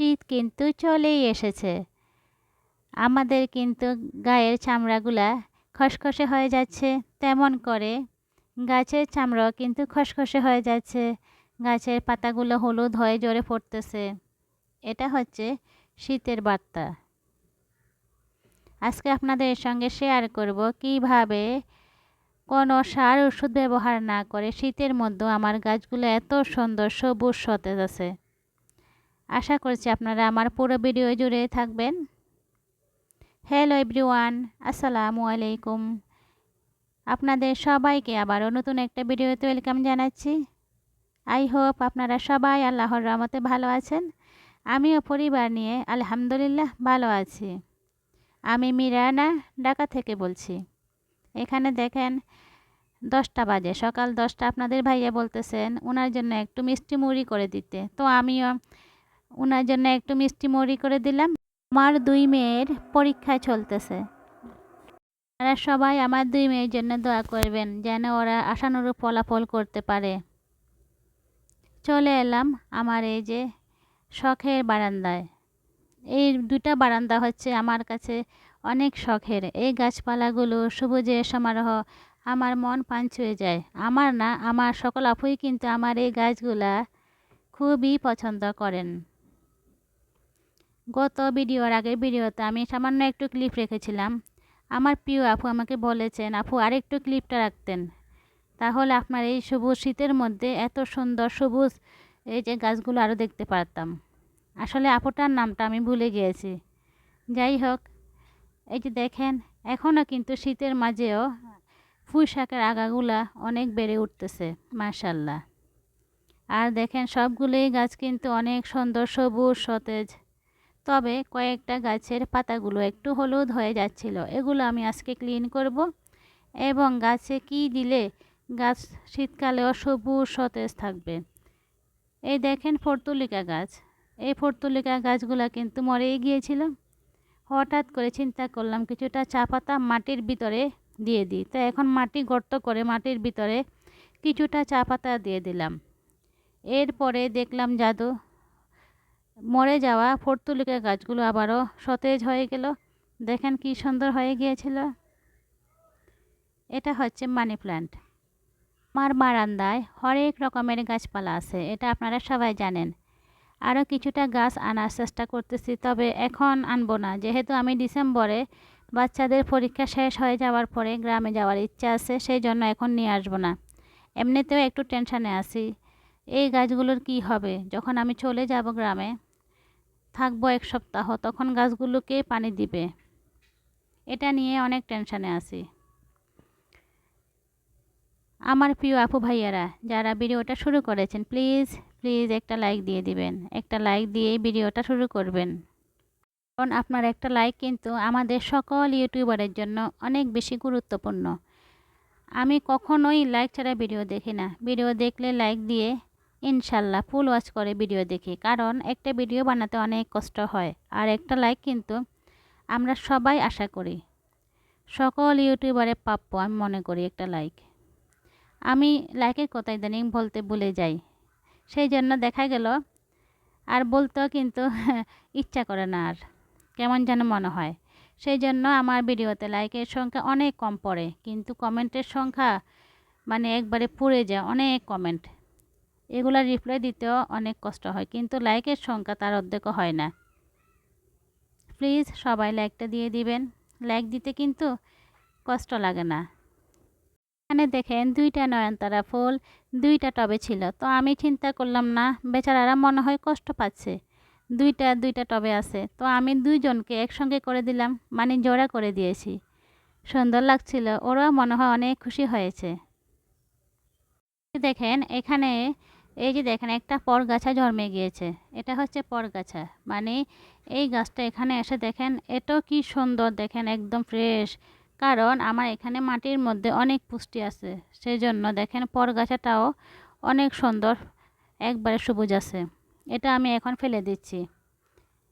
শীত কিন্তু চলেই এসেছে। আমাদের কিন্তু গায়ের চামড়াগুলা খসখসে হয়ে যাচ্ছে, তেমন করে গাছের চামড়াও কিন্তু খসখসে হয়ে যাচ্ছে। গাছের পাতাগুলো হলুদ হয়ে জ্বরে পড়তেছে। এটা হচ্ছে শীতের বার্তা। আজকে আপনাদের সঙ্গে শেয়ার করব কীভাবে কোনো সার ওষুধ ব্যবহার না করে শীতের মধ্যে আমার গাছগুলো এত সুন্দর সবুজ সতেজ আছে। আশা করছি আপনারা আমার পুরো ভিডিও জুড়ে থাকবেন। হ্যালো এভরিওয়ান আসসালামু আলাইকুম। আপনাদের সবাইকে আবারও নতুন একটা ভিডিওতে ওয়েলকাম জানাচ্ছি। আই হোপ আপনারা সবাই আল্লাহর রহমতে ভালো আছেন। আমিও পরিবার নিয়ে আলহামদুলিল্লাহ ভালো আছি। আমি মিরানা, ঢাকা থেকে বলছি। এখানে দেখেন দশটা বাজে, সকাল দশটা। আপনাদের ভাইয়া বলতেছেন ওনার জন্য একটু মিষ্টি মুড়ি করে দিতে। তো আমিও ওনার জন্য একটু মিষ্টি মুড়ি করে দিলাম। আমার দুই মেয়ের পরীক্ষা চলতেছে। আপনারা সবাই আমার দুই মেয়ের জন্য দোয়া করবেন, যেন ওরা আশানুরূপ ফলাফল করতে পারে। চলে এলাম আমার এই যে শখের বারান্দায়। এই দুটা বারান্দা হচ্ছে আমার কাছে অনেক শখের। এই গাছপালাগুলো, সবুজের সমারোহ, আমার মন পান ছুঁয়ে যায়। আমার না, আমার সকল আপুই কিন্তু আমার এই গাছগুলা খুবই পছন্দ করেন। গত ভিডিওর আগের ভিডিওতে আমি সামান্য একটু ক্লিপ রেখেছিলাম। আমার প্রিয় আপু আমাকে বলেছেন, আপু, আরেকটু ক্লিপটা রাখতেন। তাহলে আপনার এই সবুজ শীতের মধ্যে এত সুন্দর সবুজ এই যে গাছগুলো আরও দেখতে পারতাম। আসলে আপুটার নামটা আমি ভুলে গিয়েছি। যাই হোক, এই যে দেখেন এখনও কিন্তু শীতের মাঝেও পুঁই শাকের আগাগুলা অনেক বেড়ে উঠতেছে মার্শাল্লাহ আর দেখেন, সবগুলোই গাছ কিন্তু অনেক সুন্দর সবুজ, সতেজ তবে কয়েকটা গাছের পাতাগুলো একটু হলুদ হয়ে যাচ্ছিল। এগুলো আমি আজকে ক্লিন করব। এবং গাছে কি দিলে গাছ শীতকালেও সবুজ সতেজ থাকবে। এই দেখেন ফর্তুলিকা গাছ। এই ফর্তুলিকা গাছগুলো কিন্তু মরেই গিয়েছিল। হঠাৎ করে চিন্তা করলাম কিছুটা চা পাতা মাটির ভিতরে দিয়ে দিই। তো এখন মাটি গর্ত করে মাটির ভিতরে কিছুটা চা পাতা দিয়ে দিলাম। এরপরে দেখলাম জাদু। মরে যাওয়া ফর্তুলিকা গাছগুলো আবারও সতেজ হয়ে গেল। দেখেন কি সুন্দর হয়ে গিয়েছিল। এটা হচ্ছে মানি প্ল্যান্ট আমার বারান্দায় হরেক রকমের গাছপালা আছে, এটা আপনারা সবাই জানেন। আরও কিছুটা গাছ আনার চেষ্টা করতেছি, তবে এখন আনব না। যেহেতু আমি ডিসেম্বরে বাচ্চাদের পরীক্ষা শেষ হয়ে যাওয়ার পরে গ্রামে যাওয়ার ইচ্ছা আছে, সেই জন্য এখন নিয়ে আসব না। এমনিতেও একটু টেনশানে আছি, এই গাছগুলোর কি হবে? যখন আমি চলে যাব গ্রামে থাকব এক সপ্তাহ, তখন গাছগুলোকে পানি দিবে। এটা নিয়ে অনেক টেনশানে আছি। আমার প্রিয় আপু ভাইয়ারা, যারা ভিডিওটা শুরু করেছেন, প্লিজ প্লিজ একটা লাইক দিয়ে দিবেন। একটা লাইক দিয়ে ভিডিওটা শুরু করবেন। কারণ আপনার একটা লাইক কিন্তু আমাদের সকল ইউটিউবারের জন্য অনেক বেশি গুরুত্বপূর্ণ। আমি কখনোই লাইক ছাড়া ভিডিও দেখি না। ভিডিও দেখলে লাইক দিয়ে ইনশাল্লাহ ফুল ওয়াচ করে ভিডিও দেখি। কারণ একটা ভিডিও বানাতে অনেক কষ্ট হয়। আর একটা লাইক কিন্তু আমরা সবাই আশা করি। সকল ইউটিউবারে প্রাপ্য আমি মনে করি একটা লাইক আমি লাইকের কথা ইদানিং বলতে ভুলে যাই। সেই জন্য দেখা গেল, আর বলতেও কিন্তু ইচ্ছা করে না আর। কেমন যেন মনে হয়। সেই জন্য আমার ভিডিওতে লাইকের সংখ্যা অনেক কম পড়ে। কিন্তু কমেন্টের সংখ্যা মানে একবারে পুড়ে যায় অনেক কমেন্ট এগুলা রিপ্লাই দিতেও অনেক কষ্ট হয়, কিন্তু লাইকের সংখ্যা তার অর্ধেকও হয় না। প্লিজ সবাই লাইকটা দিয়ে দিবেন। লাইক দিতে কিন্তু কষ্ট লাগে না। এখানে দেখেন দুইটা নয়নতারা ফুল, দুইটা টবে ছিল। তো আমি চিন্তা করলাম, না, বেচারারা মনে হয় কষ্ট পাচ্ছে। দুইটা দুইটা টবে আছে। তো আমি দুইজনকে একসঙ্গে করে দিলাম মানে জোড়া করে দিয়েছি। সুন্দর লাগছিল, ওরাও মনে হয় অনেক খুশি হয়েছে। দেখেন এখানে এই যে দেখেন, একটা পরগাছা জন্মে গিয়েছে। এটা হচ্ছে পরগাছা। মানে এই গাছটা এখানে এসে দেখেন, এটাও কি সুন্দর দেখেন, একদম ফ্রেশ কারণ আমার এখানে মাটির মধ্যে অনেক পুষ্টি আছে। সেই জন্য দেখেন, পরগাছাটাও অনেক সুন্দর, একবারে সবুজ আছে। এটা আমি এখন ফেলে দিচ্ছি।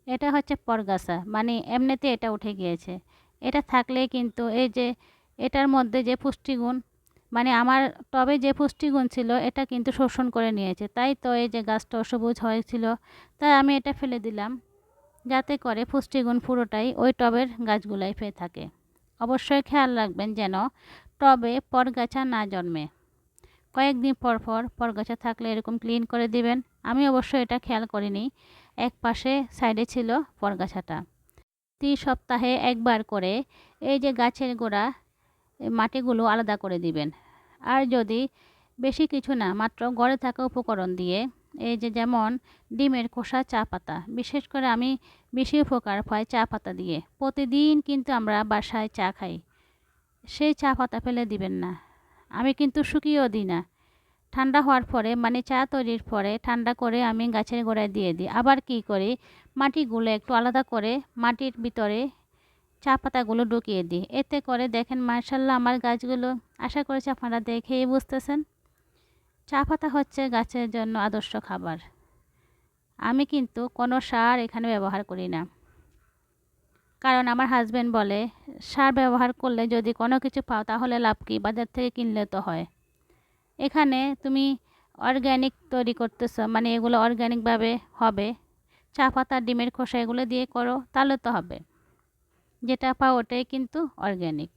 এটা হচ্ছে পরগাছা। মানে এমনিতে এটা উঠে গিয়েছে। এটা থাকলে কিন্তু এই যে, এটার মধ্যে যে পুষ্টিগুণ মানে আমার টবে যে পুষ্টিগুণ ছিল, এটা কিন্তু শোষণ করে নিয়েছে। তাই তো এই যে গাছটা সবুজ হয়েছিল, তাই আমি এটা ফেলে দিলাম। যাতে করে পুষ্টিগুণ পুরোটাই ওই টবের গাছগুলাই পেয়ে থাকে। অবশ্যই খেয়াল রাখবেন যেন টবে পরগাছা না জন্মে। কয়েকদিন পর পর পরগাছা থাকলে এরকম ক্লিন করে দিবেন। আমি অবশ্য এটা খেয়াল করিনি, এক পাশে সাইডে ছিল পরগাছাটা। প্রতি সপ্তাহে একবার করে এই যে গাছের গোড়া মাটিগুলো আলাদা করে দিবেন। আর যদি বেশি কিছু না, মাত্র গড়ে থাকা উপকরণ দিয়ে, এই যে যেমন ডিমের খোসা, চা পাতা, বিশেষ করে আমি বেশি উপকার পাই চা পাতা দিয়ে। প্রতিদিন কিন্তু আমরা বাসায় চা খাই। সেই চা পাতা ফেলে দিবেন না। আমি কিন্তু শুকিয়েও দিই না। ঠান্ডা হওয়ার পরে মানে চা তৈরির পরে ঠান্ডা করে আমি গাছের গোড়ায় দিয়ে দিই। আবার কি করি? মাটিগুলো একটু আলাদা করে মাটির ভিতরে চা পাতাগুলো ঢুকিয়ে দিই। এতে করে দেখেন মার্শাল্লাহ আমার গাছগুলো, আশা করছি আপনারা দেখেই বুঝতেছেন। চা পাতা হচ্ছে গাছের জন্য আদর্শ খাবার। আমি কিন্তু কোনো সার এখানে ব্যবহার করি না। কারণ আমার হাজব্যান্ড বলে, সার ব্যবহার করলে যদি কোনো কিছু পাও তাহলে লাভ কি? বাজার থেকে কিনলে তো হয়। এখানে তুমি অর্গ্যানিক তৈরি করতেছো মানে এগুলো অর্গ্যানিকভাবে হবে। চা পাতা, ডিমের খোসা এগুলো দিয়ে করো, তাহলে তো হবে। যেটা পাও ওটাই কিন্তু অর্গ্যানিক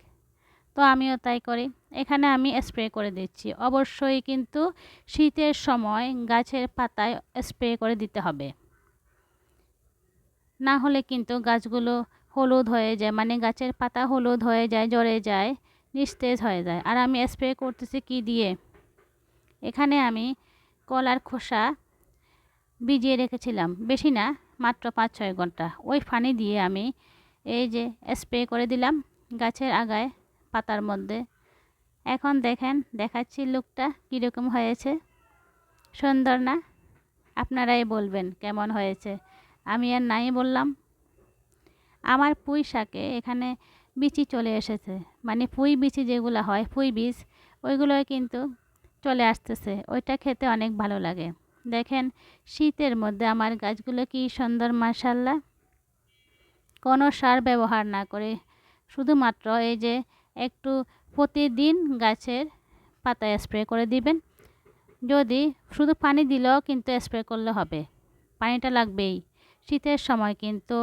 তো আমিও তাই করি। এখানে আমি স্প্রে করে দিচ্ছি। অবশ্যই কিন্তু শীতের সময় গাছের পাতায় স্প্রে করে দিতে হবে। না হলে কিন্তু গাছগুলো হলুদ হয়ে যায় মানে গাছের পাতা হলুদ হয়ে যায়, জ্বরে যায়, নিস্তেজ হয়ে যায়। আর আমি স্প্রে করতেছি কি দিয়ে? এখানে আমি কলার খোসা ভিজিয়ে রেখেছিলাম। বেশি না, মাত্র পাঁচ ছয় ঘণ্টা। ওই পানি দিয়ে আমি এই যে স্প্রে করে দিলাম গাছের আগায় পাতার মধ্যে। এখন দেখেন, দেখাচ্ছি লুকটা কীরকম হয়েছে। সুন্দর না? আপনারাই বলবেন কেমন হয়েছে। আমি আর নাই বললাম। আমার পুঁই শাকে এখানে বিচি চলে এসেছে। মানে পুঁই বিচি যেগুলো হয়, পুঁই বীজ ওইগুলো কিন্তু চলে আসতেছে। ওইটা খেতে অনেক ভালো লাগে। দেখেন, শীতের মধ্যে আমার গাছগুলো কি সুন্দর মাসাল্লাহ কোনো সার ব্যবহার না করে। শুধুমাত্র এই যে একটু প্রতিদিন গাছের পাতায় স্প্রে করে দিবেন। যদি শুধু পানি দিলেও কিন্তু স্প্রে করলে হবে। পানিটা লাগবেই। শীতের সময় কিন্তু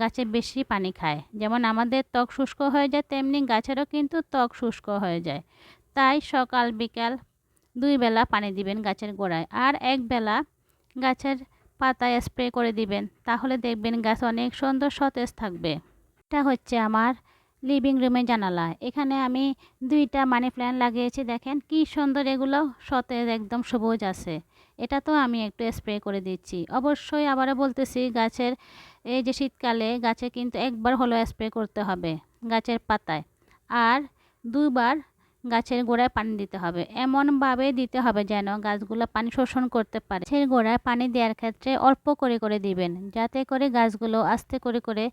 গাছে বেশি পানি খায়। যেমন আমাদের ত্বক শুষ্ক হয়ে যায়, তেমনি গাছেরও কিন্তু ত্বক শুষ্ক হয়ে যায়। তাই সকাল বিকাল দুই বেলা পানি দিবেন গাছের গোড়ায়। আর এক বেলা গাছের পাতায় স্প্রে করে দিবেন, তাহলে দেখবেন গাছ অনেক সুন্দর সতেজ থাকবে। এটা হচ্ছে আমার লিভিং রুমে জানালা। এখানে আমি দুইটা মানি প্ল্যান্ট লাগিয়েছি, দেখেন কি সুন্দর এগুলো, সতেজ একদম সবুজ আছে। এটা তো আমি একটু স্প্রে করে দিচ্ছি। অবশ্যই আবারও বলতেছি, গাছের এই যে শীতকালে গাছে কিন্তু একবার হলো স্প্রে করতে হবে, গাছের পাতায়। আর দুবার গাছের গোড়ায় পানি দিতে হবে। এমনভাবে দিতে হবে যেন গাছগুলো পানি শোষণ করতে পারে। গাছের গোড়ায় পানি দেওয়ার ক্ষেত্রে অল্প করে করে দিবেন, যাতে করে গাছগুলো আস্তে করে করে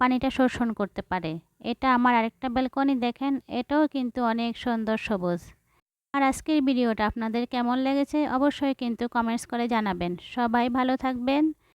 পানিটা শোষণ করতে পারে। এটা আমার আরেকটা ব্যালকনি, দেখেন, এটাও কিন্তু অনেক সুন্দর সবুজ। আর আজকের ভিডিওটা আপনাদের কেমন লেগেছে অবশ্যই কিন্তু কমেন্টস করে জানাবেন। সবাই ভালো থাকবেন।